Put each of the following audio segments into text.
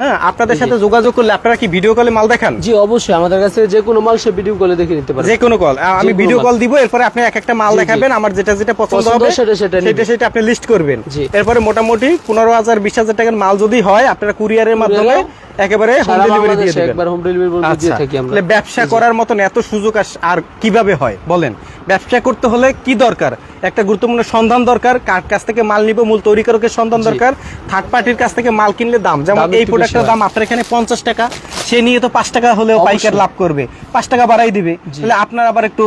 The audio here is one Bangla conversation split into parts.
হ্যাঁ আপনাদের সাথে যোগাযোগ করলে আপনারা কি ভিডিও কলে মাল দেখান? জি অবশ্যই আমাদের কাছে যে কোনো মাল সে ভিডিও কলে দেখে নিতে পারে। যে কোনো কল আমি ভিডিও কল দিব এরপরে আপনি এক একটা মাল। দেখাবেন আমার যেটা যেটা পছন্দ হবে সেটা সেটা সেটা সেটা আপনি লিস্ট করবেন। এরপরে মোটামুটি পনেরো হাজার বিশ হাজার টাকার মাল যদি হয় আপনারা কুরিয়ারের মাধ্যমে একেবারে হোম ডেলিভারি দিয়ে দেবেন। একবার হোম ডেলিভারি দিয়ে আচ্ছা। থাকি আমরা। ব্যবসা করার মতন এত সুযোগ আর কীভাবে হয়? বলেন। ব্যবসা করতে হলে কি দরকার? একটা গুরুত্বপূর্ণ সন্ধান দরকার কার কাছ থেকে মাল নিব মূল তৈরিকারকের সন্ধান দরকার থার্ড পার্টির কাছ থেকে মাল কিনলে দাম। যেমন এই প্রোডাক্টের দাম আপনার এখানে পঞ্চাশ টাকা সে নিয়ে তো পাঁচ টাকা হলেও পাইকার লাভ করবে। পাঁচ টাকা বাড়াই দিবে। তাহলে আপনার আবার একটু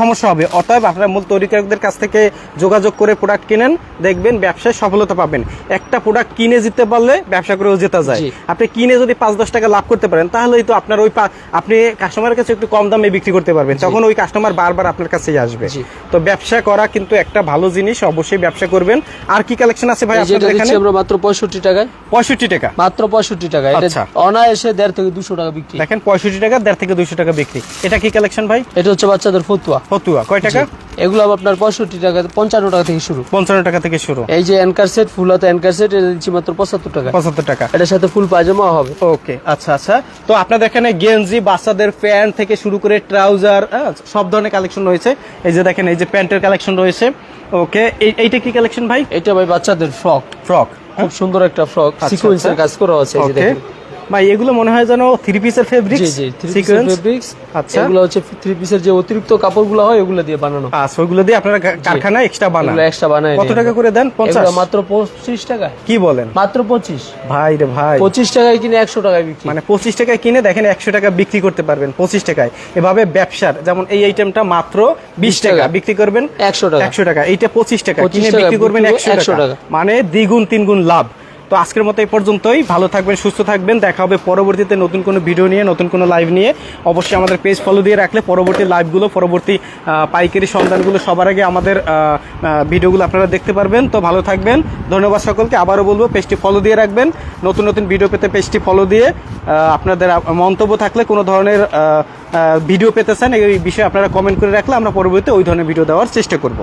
সমস্যা হবে। অতএব আপনার মূল তৈরিকারকদের কাছ থেকে যোগাযোগ করে প্রোডাক্ট কিনেন দেখবেন ব্যবসায় সফলতা পাবেন। একটা প্রোডাক্ট কিনে জিততে পারলে ব্যবসা করেও জেতা যায়। আপনি কিনে যদি পাঁচ দশ টাকা লাভ করতে পারেন তাহলেই তো আপনার ওই আপনি কাস্টমারের কাছে একটু কম দামে বিক্রি করতে পারবেন। তখন ওই কাস্টমার বারবার আপনার কাছেই আসবে। তো ব্যবসা করা কিন্তু একটা ভালো জিনিস অবশ্যই ব্যবসা করবেন। আর কি কালেকশন আছে ভাই আপনাদের এখানে? আমরা মাত্র পঁয়ষট্টি টাকায়। পঁয়ষট্টি টাকা। মাত্র পঁয়ষট্টি টাকা এটা আচ্ছা। অনায়াসে দেড় থেকে দুশো টাকা বিক্রি। দেখেন পঁয়ষট্টি টাকা দেড় থেকে দুইশো টাকা বিক্রি। এটা কি কালেকশন ভাই? এটা হচ্ছে বাচ্চাদের ফতুয়া। ফতুয়া। কয় টাকা? এগুলো আপনার পঁয়ষট্টি টাকা পঞ্চান্ন টাকা থেকে শুরু। পঞ্চান্ন টাকা থেকে শুরু। এই যে অ্যানকার সেট ফুল হাতে অ্যানকার সেট এটা দিচ্ছি মাত্র পঁচাত্তর টাকা। পঁচাত্তর টাকা। এটার সাথে ফুল পায়জামা হবে। ওকে আচ্ছা আচ্ছা। তো আপনাদের এখানে গেঞ্জি বাচ্চাদের প্যান্ট থেকে শুরু করে ট্রাউজার সব ধরনের কালেকশন রয়েছে। এই যে দেখেন এই যে প্যান্টের কালেকশন রয়েছে। ওকে এইটা কি কালেকশন ভাই? এটা ভাই বাচ্চাদের ফ্রক। ফ্রক খুব সুন্দর একটা ফ্রক। আচ্ছা, সিকোয়েন্সের আচ্ছা। কাজ করা আছে এই যে দেখেন। ভাই এগুলো মনে হয় যেন থ্রি পিসের ফেব্রিক জি জি থ্রি পিসের ফেব্রিক্স আচ্ছা। এগুলো হচ্ছে থ্রি পিসের যে অতিরিক্ত কাপড়গুলো হয় ওগুলো দিয়ে বানানো। আচ্ছা ওইগুলো দিয়ে আপনারা কারখানায় এক্সট্রা বানান। এক্সট্রা বানায় কত টাকা করে দেন? পঞ্চাশ? এগুলো মাত্র পঁচিশ টাকা কি বলেন? মাত্র পঁচিশ। ভাই রে ভাই। পঁচিশ টাকায় কিনে একশো টাকায় বিক্রি। মানে পঁচিশ টাকায় কিনে দেখেন একশো টাকা বিক্রি করতে পারবেন পঁচিশ টাকায়। এভাবে ব্যবসার যেমন এই আইটেমটা মাত্র বিশ 20 টাকা। বিক্রি করবেন একশো টাকা। একশো টাকা। এইটা পঁচিশ টাকা। 25 কিনে বিক্রি করবেন বিক্রি একশো 100 টাকা। টাকা। মানে দ্বিগুণ তিনগুণ লাভ। তো আজকের মতো এই পর্যন্তই। ভালো থাকবেন, সুস্থ থাকবেন। দেখা হবে পরবর্তীতে নতুন কোনো ভিডিও নিয়ে, নতুন কোনো লাইভ নিয়ে। অবশ্যই আমাদের পেজ ফলো দিয়ে রাখলে পরবর্তী লাইভগুলো পরবর্তী পাইকারি সন্ধানগুলো সবার আগে আমাদের ভিডিওগুলো আপনারা দেখতে পারবেন। তো ভালো থাকবেন। ধন্যবাদ সকলকে। আবারও বলব পেজটি ফলো দিয়ে রাখবেন। নতুন নতুন ভিডিও পেতে পেজটি ফলো দিয়ে আপনাদের মন্তব্য থাকলে কোনো ধরনের ভিডিও পেতে চান, এই বিষয়ে আপনারা কমেন্ট করে রাখলে আমরা পরবর্তীতে ওই ধরনের ভিডিও দেওয়ার চেষ্টা করব।